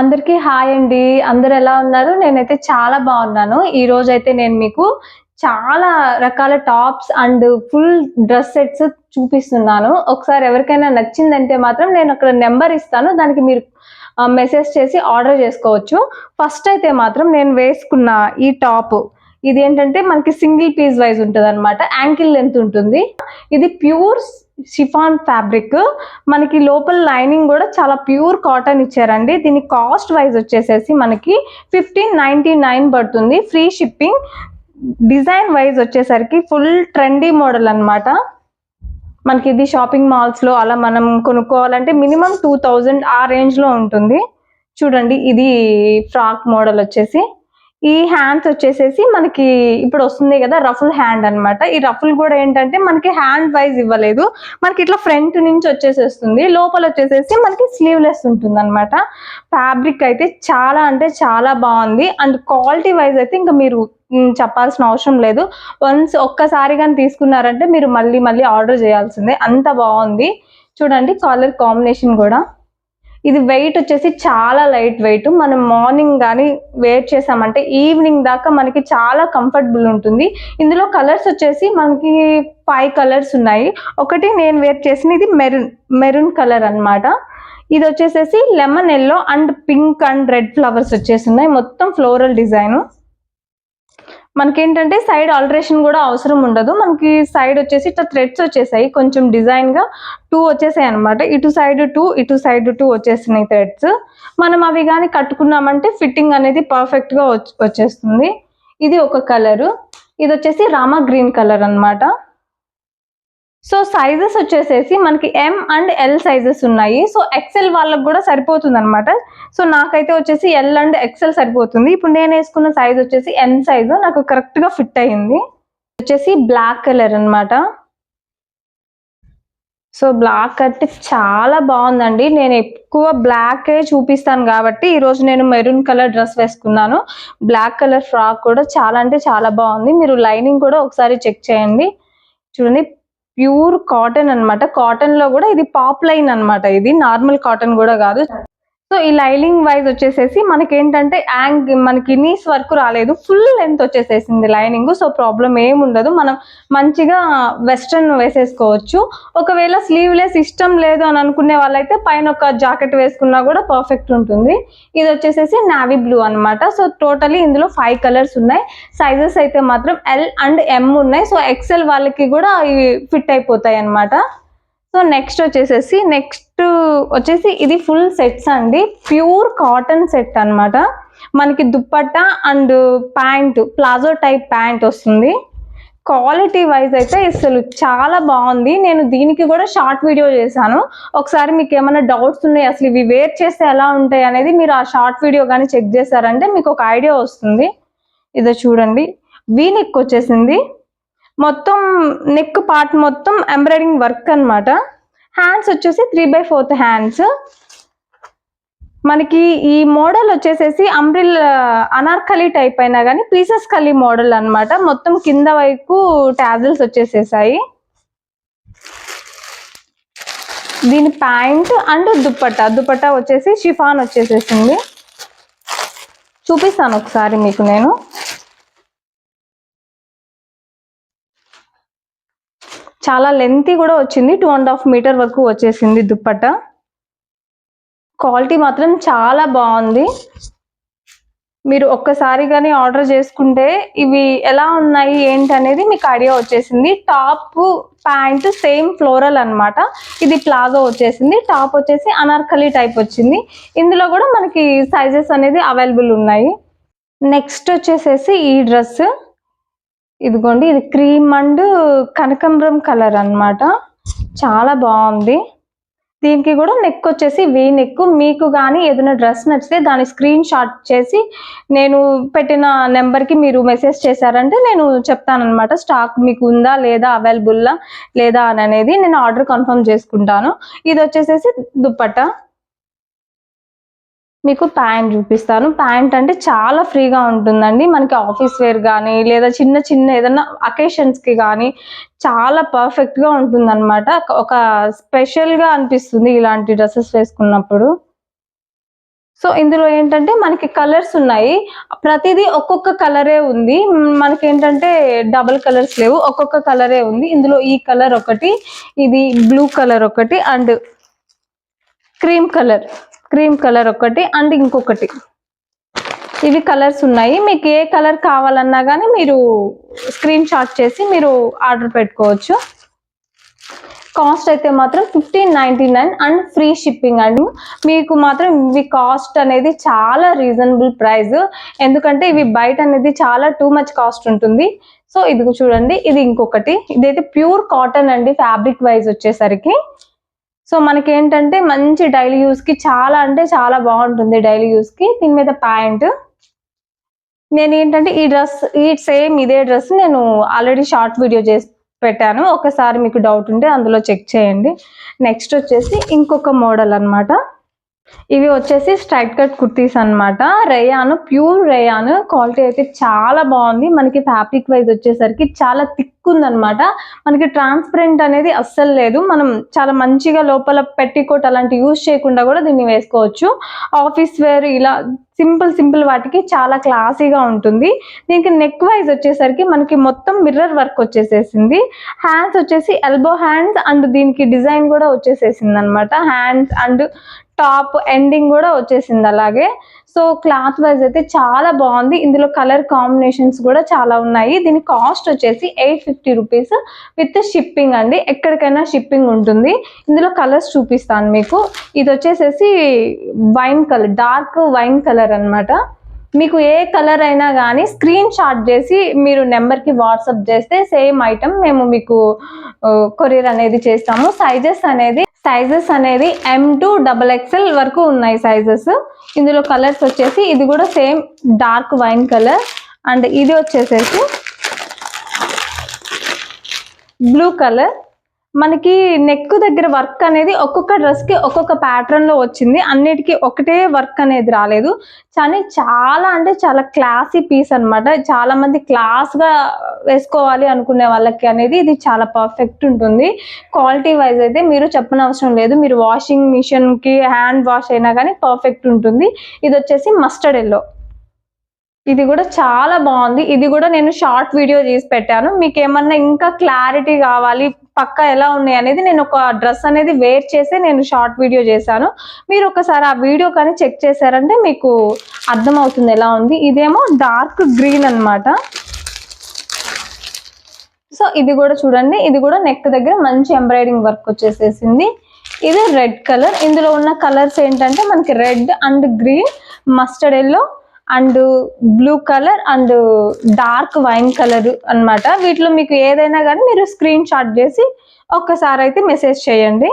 అందరికీ హాయ్ అండి. అందరు ఎలా ఉన్నారు? నేనైతే చాలా బాగున్నాను. ఈ రోజు అయితే నేను మీకు చాలా రకాల tops and full dress sets చూపిస్తున్నాను. ఒకసారి ఎవరికైనా నచ్చిందంటే మాత్రం నేను అక్కడ నెంబర్ ఇస్తాను. దానికి మీరు మెసేజ్ చేసి ఆర్డర్ చేసుకోవచ్చు. ఫస్ట్ అయితే మాత్రం నేను వేసుకున్న ఈ టాప్ ఇది ఏంటంటే మనకి సింగిల్ పీస్ వైజ్ ఉంటుంది అనమాట యాంకిల్ లెంత్ ఉంటుంది. ఇది ప్యూర్ షిఫాన్ ఫ్యాబ్రిక్. మనకి లోపల లైనింగ్ కూడా చాలా ప్యూర్ కాటన్ ఇచ్చారండి. దీని కాస్ట్ వైజ్ వచ్చేసేసి మనకి ఫిఫ్టీన్ నైన్టీ నైన్ పడుతుంది. Free shipping. డిజైన్ వైజ్ వచ్చేసరికి ఫుల్ ట్రెండీ మోడల్ అన్నమాట. మనకి ఇది షాపింగ్ మాల్స్లో అలా మనం కొనుక్కోవాలంటే మినిమం టూ థౌజండ్ ఆ రేంజ్లో ఉంటుంది. చూడండి ఇది ఫ్రాక్ మోడల్ వచ్చేసి. ఈ హ్యాండ్స్ వచ్చేసేసి మనకి ఇప్పుడు వస్తుంది కదా రఫుల్ హ్యాండ్ అన్నమాట. ఈ రఫుల్ కూడా ఏంటంటే మనకి హ్యాండ్ వైజ్ ఇవ్వలేదు. మనకి ఇట్లా ఫ్రంట్ నుంచి వచ్చేసేస్తుంది. లోపల వచ్చేసేసి మనకి స్లీవ్లెస్ ఉంటుంది అనమాట ఫ్యాబ్రిక్ అయితే చాలా అంటే చాలా బాగుంది. అండ్ క్వాలిటీ వైజ్ అయితే ఇంకా మీరు చెప్పాల్సిన అవసరం లేదు. వన్స్ ఒక్కసారి కానీ తీసుకున్నారంటే మీరు మళ్ళీ మళ్ళీ ఆర్డర్ చేయాల్సిందే. అంత బాగుంది. చూడండి కలర్ కాంబినేషన్ కూడా. ఇది వెయిట్ వచ్చేసి చాలా లైట్ వెయిట్ మనం మార్నింగ్ కానీ వేర్ చేసామంటే ఈవినింగ్ దాకా మనకి చాలా కంఫర్టబుల్ ఉంటుంది. ఇందులో కలర్స్ వచ్చేసి మనకి ఫైవ్ కలర్స్ ఉన్నాయి. ఒకటి నేను వేర్ చేసిన ఇది మెరూన్ మెరూన్ కలర్ అన్నమాట. ఇది వచ్చేసేసి lemon yellow and pink and red flowers వచ్చేసి ఉన్నాయి. మొత్తం ఫ్లోరల్ డిజైన్ మనకేంటంటే సైడ్ ఆల్టరేషన్ కూడా అవసరం ఉండదు. మనకి సైడ్ వచ్చేసి ఇట్లా థ్రెడ్స్ వచ్చేసాయి. కొంచెం డిజైన్గా టూ వచ్చేసాయి అనమాట ఇటు సైడ్ టూ ఇటు సైడ్ టూ వచ్చేసినాయి థ్రెడ్స్ మనం అవి కానీ కట్టుకున్నామంటే ఫిట్టింగ్ అనేది పర్ఫెక్ట్గా వచ్చేస్తుంది. ఇది ఒక కలర్ ఇది వచ్చేసి రామా గ్రీన్ కలర్ అన్నమాట. సో సైజెస్ వచ్చేసేసి మనకి ఎం అండ్ ఎల్ సైజెస్ ఉన్నాయి. సో ఎక్సెల్ వాళ్ళకి కూడా సరిపోతుంది అనమాట సో నాకైతే వచ్చేసి ఎల్ అండ్ ఎక్సెల్ సరిపోతుంది. ఇప్పుడు నేను వేసుకున్న సైజ్ వచ్చేసి ఎం సైజు నాకు కరెక్ట్గా ఫిట్ అయింది. వచ్చేసి బ్లాక్ కలర్ అనమాట సో బ్లాక్ అంటే చాలా బాగుందండి. నేను ఎక్కువ బ్లాకే చూపిస్తాను కాబట్టి ఈరోజు నేను మెరూన్ కలర్ డ్రెస్ వేసుకున్నాను. బ్లాక్ కలర్ ఫ్రాక్ కూడా చాలా అంటే చాలా బాగుంది. మీరు లైనింగ్ కూడా ఒకసారి చెక్ చేయండి. చూడండి ప్యూర్ కాటన్ అన్నమాట. కాటన్లో కూడా ఇది పాప్ లైన్ అన్నమాట ఇది. నార్మల్ కాటన్ కూడా కాదు. సో ఈ లైనింగ్ వైజ్ వచ్చేసేసి మనకి ఏంటంటే యాంగ్ మనకి నీస్ వరకు రాలేదు. ఫుల్ లెంత్ వచ్చేసేసింది లైనింగ్. సో ప్రాబ్లం ఏముండదు. ఉండదు మనం మంచిగా వెస్ట్రన్ వేసేసుకోవచ్చు. ఒకవేళ స్లీవ్లెస్ ఇష్టం లేదు అని అనుకునే వాళ్ళైతే పైన ఒక జాకెట్ వేసుకున్నా కూడా పర్ఫెక్ట్ ఉంటుంది. ఇది వచ్చేసేసి నావీ బ్లూ అన్నమాట. సో టోటలీ ఇందులో ఫైవ్ కలర్స్ ఉన్నాయి. సైజెస్ అయితే మాత్రం ఎల్ అండ్ ఎం ఉన్నాయి. సో ఎక్సెల్ వాళ్ళకి కూడా ఇవి ఫిట్ అయిపోతాయి అన్నమాట సో నెక్స్ట్ వచ్చేసేసి నెక్స్ట్ వచ్చేసి ఇది ఫుల్ సెట్స్ అండి. ప్యూర్ కాటన్ సెట్ అన్నమాట. మనకి dupatta and pant palazzo type pant వస్తుంది. క్వాలిటీ వైజ్ అయితే అసలు చాలా బాగుంది. నేను దీనికి కూడా షార్ట్ వీడియో చేశాను. ఒకసారి మీకు ఏమైనా డౌట్స్ ఉన్నాయి అసలు ఇవి వేర్ చేస్తే ఎలా ఉంటాయి అనేది మీరు ఆ షార్ట్ వీడియో కానీ చెక్ చేశారంటే మీకు ఒక ఐడియా వస్తుంది. ఇదో చూడండి. వీ నెక్ వచ్చేసింది. మొత్తం నెక్ పార్ట్ మొత్తం ఎంబ్రాయిడింగ్ వర్క్ అన్నమాట. హ్యాండ్స్ వచ్చేసి త్రీ బై ఫోర్త్ హ్యాండ్స్ మనకి ఈ మోడల్ వచ్చేసేసి అంబ్రిల్ అనార్కలి టైప్ అయినా కానీ పీసెస్ కలీ మోడల్ అనమాట మొత్తం కింద వైపు టాజిల్స్ వచ్చేసేసాయి. దీని ప్యాంట్ అండ్ దుప్పట్టా దుప్పట్టా వచ్చేసి షిఫాన్ వచ్చేసేసింది. చూపిస్తాను ఒకసారి మీకు నేను. చాలా లెంతీ కూడా వచ్చింది. టూ అండ్ హాఫ్ మీటర్ వరకు వచ్చేసింది దుప్పట్ట క్వాలిటీ మాత్రం చాలా బాగుంది. మీరు ఒక్కసారి కానీ ఆర్డర్ చేసుకుంటే ఇవి ఎలా ఉన్నాయి ఏంటి అనేది మీకు ఐడియా వచ్చేసింది. టాప్ ప్యాంట్ సేమ్ ఫ్లోరల్ అనమాట ఇది ప్లాజో వచ్చేసింది. టాప్ వచ్చేసి అనార్కలి టైప్ వచ్చింది. ఇందులో కూడా మనకి సైజెస్ అనేది అవైలబుల్ ఉన్నాయి. నెక్స్ట్ వచ్చేసేసి ఈ డ్రెస్ ఇదిగోండి ఇది క్రీమ్ అండ్ కనకంబరం కలర్ అన్నమాట. చాలా బాగుంది. దీనికి కూడా నెక్ వచ్చేసి వీ నెక్ మీకు కానీ ఏదైనా డ్రెస్ నచ్చితే దాని స్క్రీన్ షాట్ చేసి నేను పెట్టిన నెంబర్కి మీరు మెసేజ్ చేశారంటే నేను చెప్తానమాట స్టాక్ మీకు ఉందా లేదా అవైలబుల్లా లేదా అని అనేది నేను ఆర్డర్ కన్ఫర్మ్ చేసుకుంటాను. ఇది వచ్చేసేసి దుప్పట్ట. మీకు ప్యాంట్ చూపిస్తాను. ప్యాంట్ అంటే చాలా ఫ్రీగా ఉంటుందండి. మనకి ఆఫీస్ వేర్ కానీ లేదా చిన్న చిన్న ఏదైనా అకేషన్స్కి కానీ చాలా పర్ఫెక్ట్గా ఉంటుంది అనమాట ఒక స్పెషల్గా అనిపిస్తుంది ఇలాంటి డ్రెస్సెస్ వేసుకున్నప్పుడు. సో ఇందులో ఏంటంటే మనకి కలర్స్ ఉన్నాయి. ప్రతిదీ ఒక్కొక్క కలరే ఉంది. మనకి ఏంటంటే డబుల్ కలర్స్ లేవు. ఒక్కొక్క కలరే ఉంది. ఇందులో ఈ కలర్ ఒకటి ఇది బ్లూ కలర్ ఒకటి and cream colour cream colour ఒకటి అండ్ ఇంకొకటి. ఇవి కలర్స్ ఉన్నాయి. మీకు ఏ కలర్ కావాలన్నా కానీ మీరు స్క్రీన్ షాట్ చేసి మీరు ఆర్డర్ పెట్టుకోవచ్చు. కాస్ట్ అయితే మాత్రం fifteen ninety nine and free shipping అండి. మీకు మాత్రం ఇవి కాస్ట్ అనేది చాలా రీజనబుల్ ప్రైస్ ఎందుకంటే ఇవి బయట అనేది చాలా టూ మచ్ కాస్ట్ ఉంటుంది. సో ఇది చూడండి ఇది ఇంకొకటి. ఇదైతే ప్యూర్ కాటన్ అండి ఫ్యాబ్రిక్ వైజ్ వచ్చేసరికి. సో మనకి ఏంటంటే మంచి డైలీ యూస్కి చాలా అంటే చాలా బాగుంటుంది డైలీ యూస్కి. దీని మీద ప్యాంట్. నేను ఏంటంటే ఈ డ్రెస్ ఈ సేమ్ ఇదే డ్రెస్ నేను ఆల్రెడీ షార్ట్ వీడియో చేసి పెట్టాను. ఒకసారి మీకు డౌట్ ఉంటే అందులో చెక్ చేయండి. నెక్స్ట్ వచ్చేసి ఇంకొక మోడల్ అనమాట ఇవి వచ్చేసి స్ట్రైట్ కట్ కుర్తీస్ అన్నమాట. రేయాను ప్యూర్ రేయాను. క్వాలిటీ అయితే చాలా బాగుంది. మనకి ఫ్యాబ్రిక్ వైజ్ వచ్చేసరికి చాలా థిక్ ఉందన్నమాట మనకి ట్రాన్స్పరెంట్ అనేది అస్సలు లేదు. మనం చాలా మంచిగా లోపల పెట్టికోట్ అలాంటి యూజ్ చేయకుండా కూడా దీన్ని వేసుకోవచ్చు. ఆఫీస్ వేర్ ఇలా సింపుల్ సింపుల్ వాటికి చాలా క్లాసీగా ఉంటుంది. దీనికి నెక్ వైజ్ వచ్చేసరికి మనకి మొత్తం మిర్రర్ వర్క్ వచ్చేసేసింది. హ్యాండ్స్ వచ్చేసి ఎల్బో హ్యాండ్స్ అండ్ దీనికి డిజైన్ కూడా వచ్చేసేసింది అనమాట హ్యాండ్స్ అండ్ టాప్ ఎండింగ్ కూడా వచ్చేసింది అలాగే. సో క్లాత్ వైజ్ అయితే చాలా బాగుంది. ఇందులో కలర్ కాంబినేషన్స్ కూడా చాలా ఉన్నాయి. దీని కాస్ట్ వచ్చేసి eight fifty rupees with shipping అండి. ఎక్కడికైనా షిప్పింగ్ ఉంటుంది. ఇందులో కలర్స్ చూపిస్తాను మీకు. ఇది వచ్చేసేసి wine colour dark wine colour అన్నమాట. మీకు ఏ కలర్ అయినా కానీ స్క్రీన్ షాట్ చేసి మీరు నెంబర్కి వాట్సాప్ చేస్తే సేమ్ ఐటమ్ మేము మీకు కొరియర్ అనేది చేస్తాము. సైజెస్ అనేది సైజెస్ అనేది ఎం టు డబల్ ఎక్స్ఎల్ వరకు ఉన్నాయి సైజెస్. ఇందులో కలర్స్ వచ్చేసి ఇది కూడా same dark wine colour. And ఇది వచ్చేసేసి బ్లూ కలర్. మనకి నెక్ దగ్గర వర్క్ అనేది ఒక్కొక్క డ్రెస్కి ఒక్కొక్క ప్యాటర్న్లో వచ్చింది. అన్నిటికీ ఒకటే వర్క్ అనేది రాలేదు. కానీ చాలా అంటే చాలా క్లాసీ పీస్ అన్నమాట. చాలా మంది క్లాస్గా వేసుకోవాలి అనుకునే వాళ్ళకి అనేది ఇది చాలా పర్ఫెక్ట్ ఉంటుంది. క్వాలిటీ వైజ్ అయితే మీరు చెప్పనవసరం లేదు. మీరు వాషింగ్ మిషన్కి హ్యాండ్ వాష్ అయినా కానీ పర్ఫెక్ట్ ఉంటుంది. ఇది వచ్చేసి మస్టర్డ్ ఎల్లో ఇది కూడా చాలా బాగుంది. ఇది కూడా నేను షార్ట్ వీడియో చేసి పెట్టాను. మీకు ఏమన్నా ఇంకా క్లారిటీ కావాలి పక్క ఎలా ఉన్నాయి అనేది నేను ఒక డ్రెస్ అనేది వేర్ చేసి నేను షార్ట్ వీడియో చేశాను. మీరు ఒకసారి ఆ వీడియో కానీ చెక్ చేశారంటే మీకు అర్థమవుతుంది ఎలా ఉంది. ఇదేమో డార్క్ గ్రీన్ అన్నమాట. సో ఇది కూడా చూడండి. ఇది కూడా నెక్ దగ్గర మంచి ఎంబ్రాయిడింగ్ వర్క్ వచ్చేసేసింది. ఇది రెడ్ కలర్ ఇందులో ఉన్న కలర్స్ ఏంటంటే మనకి red and green mustard yellow and blue colour and dark wine colour అన్నమాట. వీటిలో మీకు ఏదైనా కానీ మీరు స్క్రీన్ షాట్ చేసి ఒక్కసారి అయితే మెసేజ్ చేయండి.